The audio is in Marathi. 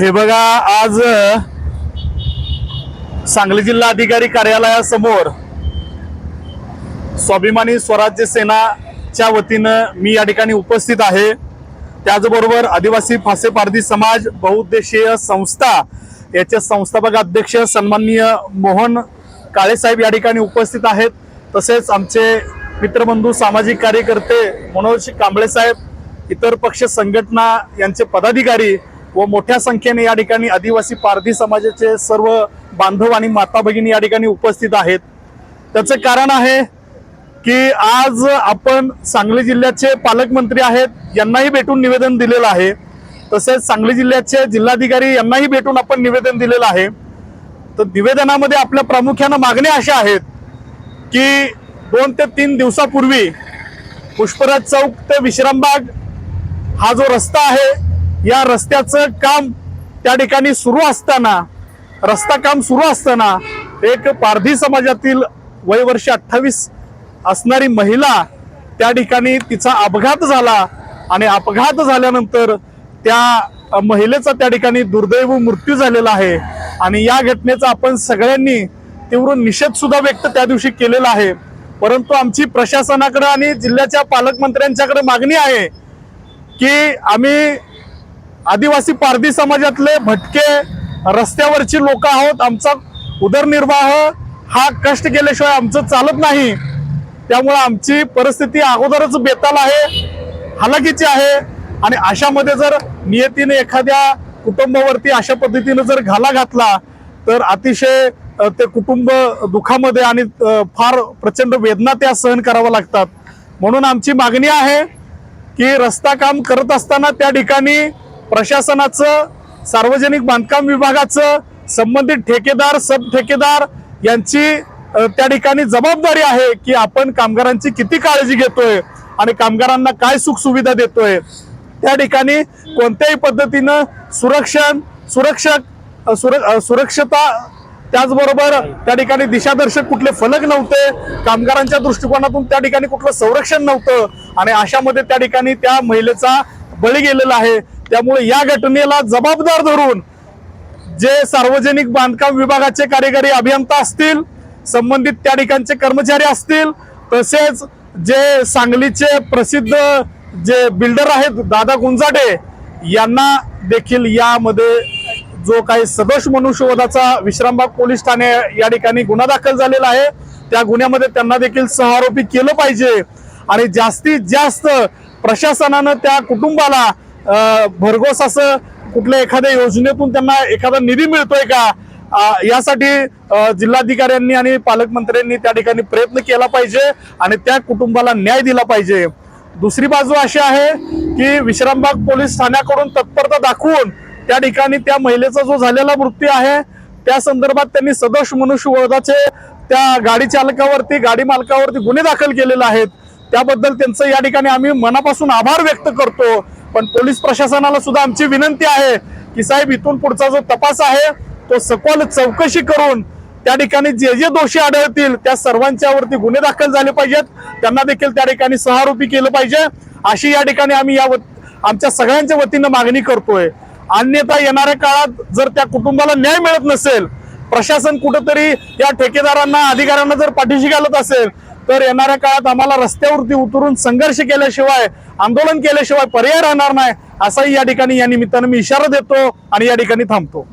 हे बघा आज सांगली जिल्हा अधिकारी कार्यालयासमोर स्वाभिमानी स्वराज्य सेनाच्या वतीनं मी या ठिकाणी उपस्थित आहे. त्याचबरोबर आदिवासी फासे पारधी समाज बहुउद्देशीय संस्था याचे संस्थापक अध्यक्ष सन्माननीय मोहन काळेसाहेब या ठिकाणी उपस्थित आहेत. तसेच आमचे मित्रबंधू सामाजिक कार्यकर्ते मनोज कांबळे साहेब इतर पक्ष संघटना यांचे पदाधिकारी व मोठ्या संख्येने या ठिकाणी आदिवासी पारधी समाजाचे सर्व बांधव आणि माता भगिनी या ठिकाणी उपस्थित आहेत. त्याचं कारण आहे की आज आपण सांगली जिल्ह्याचे पालकमंत्री आहेत यांनाही भेटून निवेदन दिलेलं आहे. तसेच सांगली जिल्ह्याचे जिल्हाधिकारी यांनाही भेटून आपण निवेदन दिलेलं आहे. तर निवेदनामध्ये आपल्या प्रामुख्यानं मागण्या अशा आहेत की दोन ते तीन दिवसापूर्वी पुष्पराज चौक ते विश्रामबाग हा जो रस्ता आहे या रस्त्याचं काम त्या ठिकाणी सुरू असताना रस्ता काम सुरू असताना एक पारधी समाजातील वय वर्ष अठ्ठावीस असणारी महिला त्या ठिकाणी तिचा अपघात झाला आणि अपघात झाल्यानंतर त्या महिलेचा त्या ठिकाणी दुर्दैव मृत्यू झालेला आहे. आणि या घटनेचा आपण सगळ्यांनी तीव्र निषेध सुद्धा व्यक्त त्या दिवशी केलेला आहे. परंतु आमची प्रशासनाकडे आणि जिल्ह्याच्या पालकमंत्र्यांच्याकडे मागणी आहे की आम्ही आदिवासी पारधी समाजातले भटके रस्त्यावरची लोक आहोत. आमचा उदरनिर्वाह हा कष्ट केल्याशिवाय आमचं चालत नाही. त्यामुळे आमची परिस्थिती अगोदरच बेताल आहे हालाकीची आहे. आणि अशामध्ये जर नियतीने एखाद्या कुटुंबावरती अशा पद्धतीनं जर घाला घातला तर अतिशय ते कुटुंब दुःखामध्ये आणि फार प्रचंड वेदना त्या सहन कराव्या लागतात. म्हणून आमची मागणी आहे की रस्ता काम करत असताना त्या ठिकाणी प्रशासनाचं सार्वजनिक बांधकाम विभागाचं संबंधित ठेकेदार सब ठेकेदार यांची त्या ठिकाणी जबाबदारी आहे की आपण कामगारांची किती काळजी घेतोय आणि कामगारांना काय सुख सुविधा देतोय. त्या ठिकाणी कोणत्याही पद्धतीनं सुरक्षण सुरक्षक सुर सुरक्षता त्याचबरोबर त्या ठिकाणी दिशादर्शक कुठले फलक नव्हते कामगारांच्या दृष्टिकोनातून त्या ठिकाणी कुठलं संरक्षण नव्हतं आणि अशामध्ये त्या ठिकाणी त्या महिलेचा बळी गेलेला आहे. त्यामुळे या घटनेला जबाबदार धरून जे सार्वजनिक बांधकाम विभागाचे कार्यकारी अभियंता असतील संबंधित त्या ठिकाणचे कर्मचारी असतील तसेच जे सांगलीचे प्रसिद्ध जे बिल्डर आहेत दादा गुंजाटे यांना देखील यामध्ये जो काही सदोष मनुष्यवधाचा विश्रामबाग पोलीस ठाणे या ठिकाणी गुन्हा दाखल झालेला आहे त्या गुन्ह्यामध्ये त्यांना देखील सहआरोपी केलं पाहिजे. आणि जास्तीत जास्त प्रशासनानं त्या कुटुंबाला भरघोस असं कुठल्या एखाद्या योजनेतून त्यांना एखादा निधी मिळतोय का? यासाठी जिल्हाधिकाऱ्यांनी आणि पालकमंत्र्यांनी त्या ठिकाणी प्रयत्न केला पाहिजे आणि त्या कुटुंबाला न्याय दिला पाहिजे. दुसरी बाजू अशी आहे की विश्रामबाग पोलीस ठाण्याकडून तत्परता दाखवून त्या ठिकाणी त्या महिलेचा जो झालेला मृत्यू आहे त्या संदर्भात त्यांनी सदोष मनुष्यवधाचे त्या गाडी चालकावरती गाडी मालकावरती गुन्हे दाखल केलेले आहेत. त्याबद्दल त्यांचं या ठिकाणी आम्ही मनापासून आभार व्यक्त करतो. पण पोलीस प्रशासनाला सुद्धा आमची विनंती आहे की साहेब इथून पुढचा जो तपास आहे तो सखोल चौकशी करून त्या ठिकाणी जे जे दोषी आढळतील त्या सर्वांच्यावरती गुन्हे दाखल झाले पाहिजेत. त्यांना देखील त्या ठिकाणी सहारोपी केलं पाहिजे. अशी या ठिकाणी आम्ही या आमच्या सगळ्यांच्या वतीनं मागणी करतोय. अन्यथा येणाऱ्या काळात जर त्या कुटुंबाला न्याय मिळत नसेल प्रशासन कुठंतरी या ठेकेदारांना अधिकाऱ्यांना जर पाठीशी घालत असेल तर येणाऱ्या काळात आम्हाला रस्त्यावरती उतरून संघर्ष केल्याशिवाय आंदोलन केल्याशिवाय पर्याय राहणार नाही असाही या ठिकाणी या निमित्तानं मी इशारा देतो आणि या ठिकाणी थांबतो.